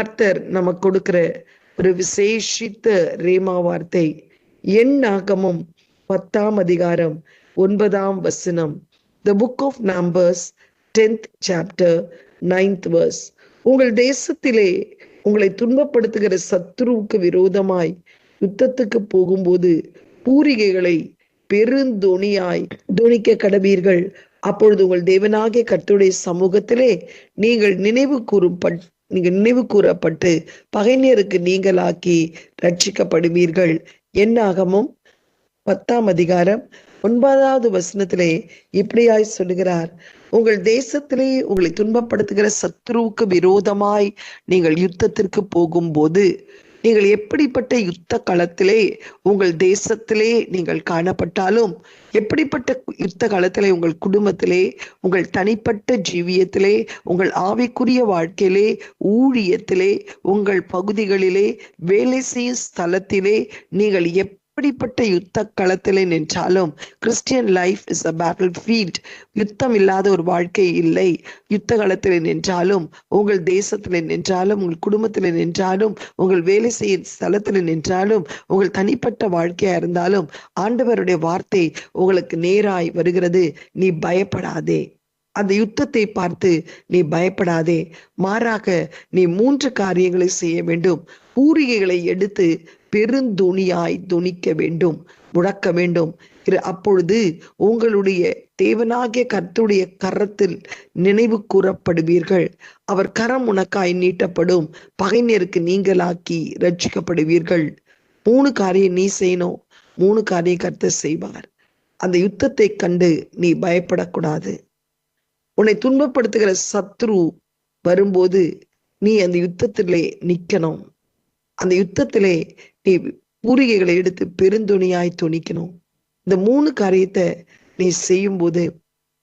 கர்த்தர் நமக்கு கொடுக்கிற ஒரு விசேஷித்த ரேமா வார்த்தை. என் நாகமும் பத்தாம் அதிகாரம் ஒன்பதாம் வசனம். The book of Numbers tenth chapter ninth verse உங்கள் தேசத்திலே உங்களை துன்பப்படுத்துகிற சத்ருவுக்கு விரோதமாய் யுத்தத்துக்கு போகும்போது பூரிகைகளை பெருந்தொனியாய் துணிக்க கடவீர்கள். அப்பொழுது உங்கள் தேவனாகிய கர்த்தருடைய சமூகத்திலே நீங்கள் நினைவு கூறும் நீங்கள் நினைவு கூறப்பட்டு பகைஞருக்கு நீங்களாக்கி ரட்சிக்கப்படுவீர்கள் என்னாகமும் பத்தாம் அதிகாரம் ஒன்பதாவது வசனத்திலே இப்படியாய் சொல்லுகிறார். உங்கள் தேசத்திலே உங்களை துன்பப்படுத்துகிற சத்ருவுக்கு விரோதமாய் நீங்கள் யுத்தத்திற்கு போகும்போது நீங்கள் எப்படிப்பட்ட யுத்த களத்திலே உங்கள் தேசத்திலே நீங்கள் காணப்பட்டாலும் எப்படிப்பட்ட யுத்த காலத்திலே உங்கள் குடும்பத்திலே உங்கள் தனிப்பட்ட ஜீவியத்திலே உங்கள் ஆவிக்குரிய வாழ்க்கையிலே ஊழியத்திலே உங்கள் பகுதிகளிலே வேலை செய்யும் ஸ்தலத்திலே நீங்கள் எப் எப்படிப்பட்ட யுத்த களத்திலே நின்றாலும் Christian life is a battlefield யுத்தம் இல்லாத ஒரு வாழ்க்கை இல்லை. யுத்த களத்தில் நின்றாலும் உங்கள் தேசத்தில் நின்றாலும் உங்கள் குடும்பத்தில் நின்றாலும் உங்கள் வேலை செய்யும் ஸ்தலத்தில் நின்றாலும் உங்கள் தனிப்பட்ட வாழ்க்கையா இருந்தாலும் ஆண்டவருடைய வார்த்தை உங்களுக்கு நேராய் வருகிறது. நீ பயப்படாதே. அந்த யுத்தத்தை பார்த்து நீ பயப்படாதே. மாறாக நீ மூன்று காரியங்களை செய்ய வேண்டும். பூரிகைகளை எடுத்து பெருந்துணியாய் துணிக்க வேண்டும் முழக்க வேண்டும். அப்பொழுது உங்களுடைய தேவனாகிய கர்த்துடைய கரத்தில் நினைவு கூறப்படுவீர்கள். அவர் கரம் உனக்காய் நீட்டப்படும் பகைஞருக்கு நீங்களாக்கி ரட்சிக்கப்படுவீர்கள் மூணு காரியம் நீ செய்யணும் மூணு காரியம் கர்த்தர் செய்வார். அந்த யுத்தத்தை கண்டு நீ பயப்படக்கூடாது. உன்னை துன்பப்படுத்துகிற சத்ரு வரும்போது நீ அந்த யுத்தத்திலே நிக்கணும். அந்த யுத்தத்திலே நீ பூரிகைகளை எடுத்து பெருந்துணியாய் துணிக்கணும். இந்த மூணு காரியத்தை நீ செய்யும்போது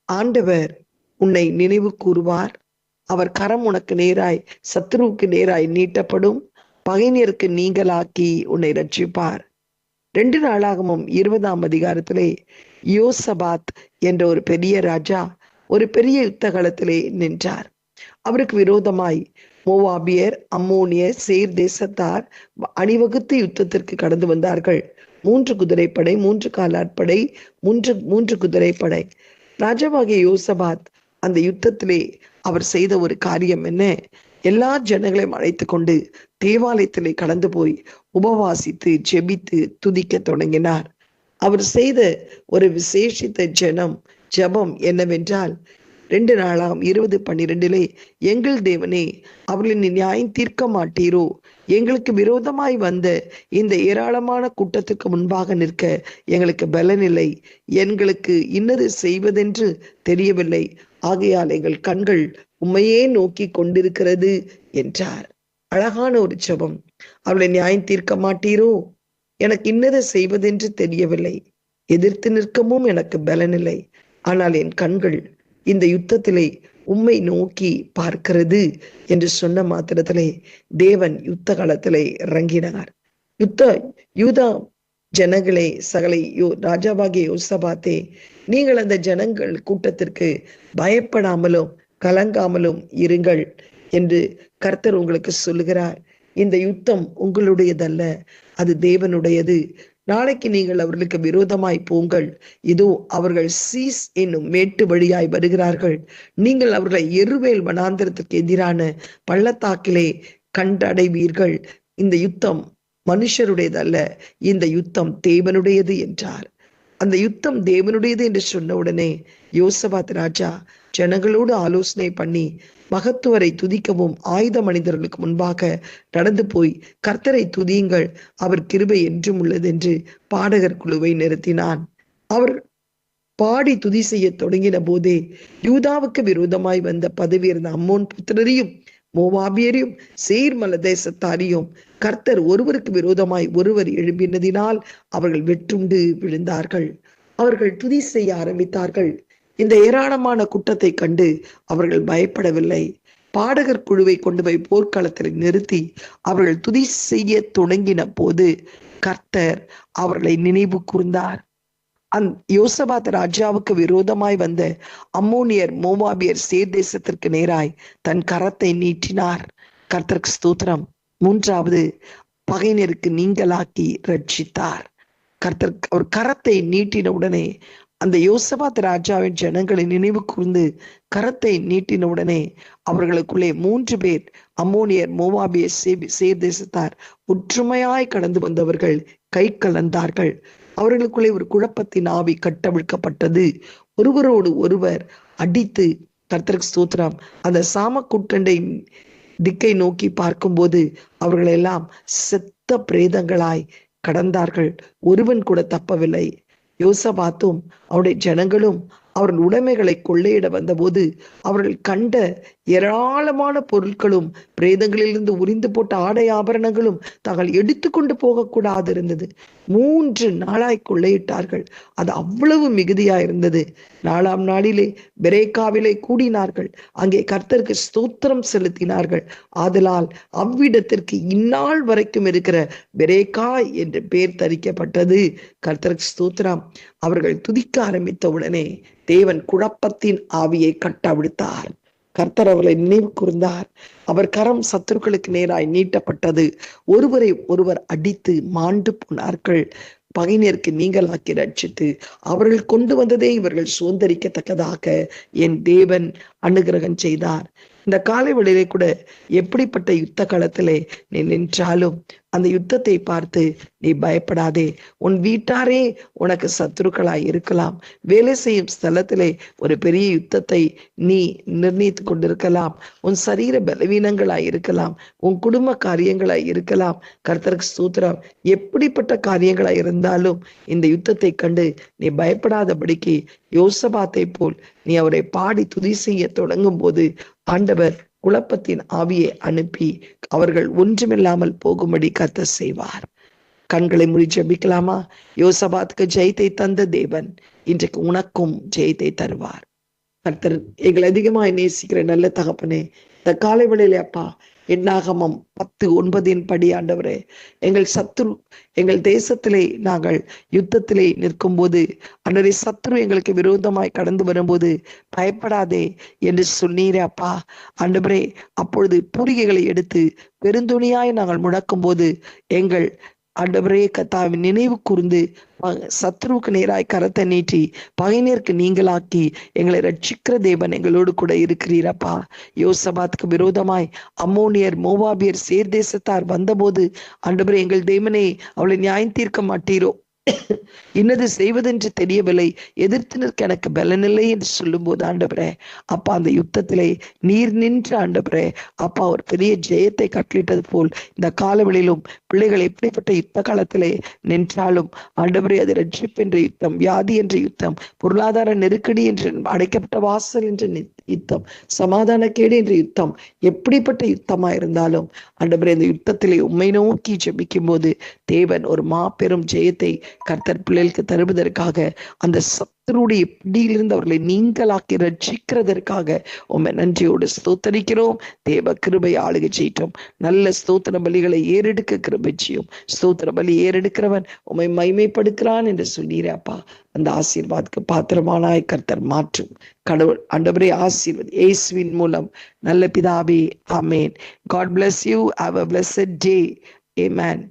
ஆண்டவர் உன்னை நினைவு கூறுவார். அவர் கரம் உனக்கு நேராய் சத்ருவுக்கு நேராய் நீட்டப்படும். பகைஞருக்கு நீங்களாக்கி உன்னை ரட்சிப்பார் ரெண்டு நாளாகவும் இருபதாம் அதிகாரத்திலே யோசபாத் என்ற ஒரு பெரிய ராஜா ஒரு பெரிய யுத்த காலத்திலே நின்றார். அவருக்கு விரோதமாய் மோவாபியர் அம்மோனியர் சேர் தேசத்தார் அணிவகுத்து யுத்தத்திற்கு கடந்து வந்தார்கள். மூன்று குதிரைப்படை மூன்று காலாட்படை மூன்று மூன்று குதிரைப்படை. ராஜாவாகிய யோசபாத் அந்த யுத்தத்திலே அவர் செய்த ஒரு காரியம் என்ன? எல்லா ஜனங்களையும் அழைத்து கொண்டு தேவாலயத்திலே கடந்து போய் உபவாசித்து ஜெபித்து துதிக்க தொடங்கினார். அவர் செய்த ஒரு விசேஷித்த ஜனம் ஜபம் என்னவென்றால் ரெண்டு நாளாம் இருபது பன்னிரெண்டிலே எங்கள் தேவனே அவர்களின் நியாயம் தீர்க்க மாட்டீரோ எங்களுக்கு விரோதமாய் வந்த இந்த ஏராளமான கூட்டத்துக்கு முன்பாக நிற்க எங்களுக்கு பலனில்லை. எங்களுக்கு இன்னது செய்வதென்று தெரியவில்லை. ஆகையால் எங்கள் கண்கள் உண்மையே நோக்கி கொண்டிருக்கிறது என்றார். அழகான ஒரு ஜபம். அவளை நியாயம் தீர்க்க மாட்டீரோ எனக்கு இன்னதை செய்வதென்று தெரியவில்லை. எதிர்த்து நிற்கவும் எனக்கு பலனில்லை. ஆனால் என் கண்கள் இந்த யுத்தத்திலே உம்மை நோக்கி பார்க்கிறது என்று சொன்ன மாத்திரத்திலே தேவன் யுத்த காலத்திலே இறங்கினார். யுத்த யூதா ஜனங்களே சகலை யோ ராஜாவாகிய யோசபாத்தே நீங்கள் அந்த ஜனங்கள் கூட்டத்திற்கு பயப்படாமலும் கலங்காமலும் இருங்கள் என்று கர்த்தர் உங்களுக்கு சொல்லுகிறார். இந்த யுத்தம் உங்களுடையதல்ல அது தேவனுடையது. நாளைக்கு நீங்கள் அவர்களுக்கு விரோதமாய் போங்கள். இதோ அவர்கள் சீஸ் என்னும் மேட்டு வழியாய் வருகிறார்கள். நீங்கள் அவர்களை எருவேல் வனாந்திரத்திற்கு எதிரான பள்ளத்தாக்கிலே கண்டடைவீர்கள். இந்த யுத்தம் மனுஷருடையதல்ல. இந்த யுத்தம் தேவனுடையது என்றார். அந்த யுத்தம் தேவனுடையது என்று சொன்ன உடனே யோசபாத் ராஜா ஜனங்களோடு ஆலோசனை பண்ணி மகத்துவரை துதிக்கவும் ஆயுத மனிதர்களுக்கு முன்பாக நடந்து போய் கர்த்தரை துதியுங்கள் அவர் கிருபை என்றும் உள்ளதென்று பாடகர் குழுவை நிறுத்தினான். அவர் பாடி துதி செய்ய தொடங்கின போதே யூதாவுக்கு விரோதமாய் வந்த பதவியிருந்த அம்மோன் புத்திரரையும் மோவாபியரையும் சீர்மல தேசத்தாரையும் கர்த்தர் ஒருவருக்கு விரோதமாய் ஒருவர் எழும்பினதினால் அவர்கள் வெற்றுண்டு விழுந்தார்கள். அவர்கள் துதி செய்ய ஆரம்பித்தார்கள். இந்த ஏராளமான குற்றத்தை கண்டு அவர்கள் பயப்படவில்லை. பாடகர் குழுவை கொண்டு போய் போர்க்களத்தில் நிறுத்தி அவர்கள் துதி செய்ய தொடங்கின போது கர்த்தர் அவர்களை நினைவு கூர்ந்தார். அந் யோசபாத் ராஜாவுக்கு விரோதமாய் வந்த அம்மோனியர் மோவாபியர் சேர் தேசத்திற்கு நேராய் தன் கரத்தை நீட்டினார். கர்த்தர்க்கு ஸ்தோத்திரம். மூன்றாவது பகைஞருக்கு நீங்களாக்கி ரட்சித்தார் கர்த்தர் அவர் கரத்தை நீட்டின உடனே அந்த யோசபாத் ராஜாவின் ஜனங்களை நினைவு கூர்ந்து கரத்தை நீட்டின உடனே அவர்களுக்குள்ளே மூன்று பேர் அம்மோனியர் மோவாபிய சேர் தேசத்தார் ஒற்றுமையாய் கடந்து வந்தவர்கள் கை கலந்தார்கள். அவர்களுக்குள்ளே ஒரு குழப்பத்தின் ஆவி கட்டவிழ்க்கப்பட்டது. ஒருவரோடு ஒருவர் அடித்து கர்த்தருக்கு சூத்திரம் அந்த சாம குற்றண்டை திக்கை நோக்கி பார்க்கும்போது அவர்கள் எல்லாம் செத்த பிரேதங்களாய் கடந்தார்கள். ஒருவன் கூட தப்பவில்லை. யோசபாத்தும் அவருடைய ஜனங்களும் அவர்கள் உடைமைகளை கொள்ளையிட வந்தபோது அவர்கள் கண்ட ஏராளமான பொருட்களும் பிரேதங்களிலிருந்து உரிந்து போட்ட ஆடை ஆபரணங்களும் தாங்கள் எடுத்துக்கொண்டு போகக்கூடாது இருந்தது மூன்று நாளாய் கொள்ளையிட்டார்கள். அது அவ்வளவு மிகுதியா இருந்தது நாலாம் நாளிலே பெரேக்காவிலே கூடினார்கள். அங்கே கர்த்தருக்கு ஸ்தோத்திரம் செலுத்தினார்கள். ஆதலால் அவ்விடத்திற்கு இந்நாள் வரைக்கும் இருக்கிற பெரேக்கா என்று பெயர் தரிக்கப்பட்டது. கர்த்தருக்கு ஸ்தோத்திரம். அவர்கள் துதிக்க ஆரம்பித்த உடனே தேவன் குழப்பத்தின் ஆவியை கட்டவிழ்த்தார். கர்த்தர் அவர்களை நினைவு கூர்ந்தார். அவர் கரம் சத்துருக்களுக்கு நேராய் நீட்டப்பட்டது. ஒருவரை ஒருவர் அடித்து மாண்டு போனார்கள். பகைஞருக்கு நீங்களாக்கி ரட்சித்து அவர்கள் கொண்டு வந்ததே இவர்கள் சுதந்திரிக்கத்தக்கதாக என் தேவன் அனுகிரகம் செய்தார். இந்த காலை வேளையிலே கூட எப்படிப்பட்ட யுத்த காலத்திலே நீ நின்றாலும் அந்த யுத்தத்தை பார்த்து நீ பயப்படாதே உன் வீட்டாரே உனக்கு சத்துருக்களாய் இருக்கலாம். வேலை செய்யும் ஸ்தலத்திலே ஒரு பெரிய யுத்தத்தை நீ நிர்ணயித்து கொண்டிருக்கலாம். உன் சரீர பலவீனங்களாய் இருக்கலாம். உன் குடும்ப காரியங்களாய் இருக்கலாம். கர்த்தருக்கு சூத்திரம் எப்படிப்பட்ட காரியங்களாய் இருந்தாலும் இந்த யுத்தத்தை கண்டு நீ பயப்படாதபடிக்கு யோசபாத்தை போல் நீ அவரை பாடி துதி செய்ய தொடங்கும் போது ஆண்டவர் குழப்பத்தின் ஆவியை அனுப்பி அவர்கள் ஒன்றுமில்லாமல் போகும்படி கத்த செய்வார். கண்களை முடி ஜபிக்கலாமா? யோசபாத்துக்கு ஜெயத்தை தந்த தேவன் இன்றைக்கு உனக்கும் ஜெயத்தை தருவார். கர்த்தர் எங்களை அதிகமாய் நேசிக்கிற நல்ல தகப்பனே இந்த காலை வேளையிலே அப்பா எண்ணாகமம் பத்து ஒன்பதின் படி ஆண்டவரே. எங்கள் சத்ரு எங்கள் தேசத்திலே நாங்கள் யுத்தத்திலே நிற்கும் போது அன்றரை சத்ரு எங்களுக்கு விரோதமாய் கடந்து வரும்போது பயப்படாதே என்று சொன்னீரே அப்பா. ஆண்டவரே அப்பொழுது பூரிகைகளை எடுத்து பெருந்துணியாய் நாங்கள் முழக்கும் போது எங்கள் ஆண்டவரே கத்தாவின் நினைவு கூர்ந்து சத்ருவுக்கு நேராய் கரத்தை நீட்டி பகைஞருக்கு நீங்களாக்கி எங்களை ரட்சிக்கிற தேவன் எங்களோடு கூட இருக்கிறீரப்பா. யோசபாத்துக்கு விரோதமாய் அம்மோனியர் மோவாபியர் சேர்தேசத்தார் வந்தபோது ஆண்டவரே எங்கள் தேவனே அவளை நியாயம் தீர்க்க மாட்டீரோ? இன்னது செய்வதென்று தெரியவில்லை. எதிர்த்து நிற்க எனக்கு பலனில்லை என்று சொல்லும் போது ஆண்டவரே அப்பா அந்த யுத்தத்திலே நீர் நின்று ஆண்டவரே அப்பா ஒரு பெரிய ஜெயத்தை கட்டளிட்டது போல் இந்த காலவெளியிலும் பிள்ளைகள் எப்படிப்பட்ட யுத்த காலத்திலே நின்றாலும் ஆண்டவரே அது ரட்சிப்பு என்ற யுத்தம் வியாதி என்ற யுத்தம் பொருளாதார நெருக்கடி என்று அடைக்கப்பட்ட வாசல் என்று யுத்தம். சமாதான கேடு என்ற யுத்தம். எப்படிப்பட்ட யுத்தமா இருந்தாலும் ஆண்டவரே இந்த யுத்தத்திலே உண்மை நோக்கி ஜெபிக்கும் போது தேவன் ஒரு மாபெரும் ஜெயத்தை கர்த்தர் பிள்ளைகளுக்கு தருவதற்காக அந்த கத்தருடைய பிடியிலிருந்து அவர்களை நீங்களாக்கி ரட்சிக்கிறதற்காக உண்மை நன்றியோடு ஸ்தோத்தரிக்கிறோம். தேவ கிருபை ஆளுகை செய்யட்டும். நல்ல ஸ்தோத்திர பலிகளை ஏறெடுக்க கிருபை செய்யும். ஸ்தோத்திர பலி ஏறெடுக்கிறவன் உண்மை மைமைப்படுக்கிறான் என்று சொல்லிடுறப்பா அந்த ஆசீர்வாதத்துக்கு பாத்திரமானாய் கர்த்தர் மாற்றும். கடவுள் ஆண்டவரே ஆசீர்வாத். இயேசுவின் மூலம் நல்ல பிதாபி amen God bless you have a bless day man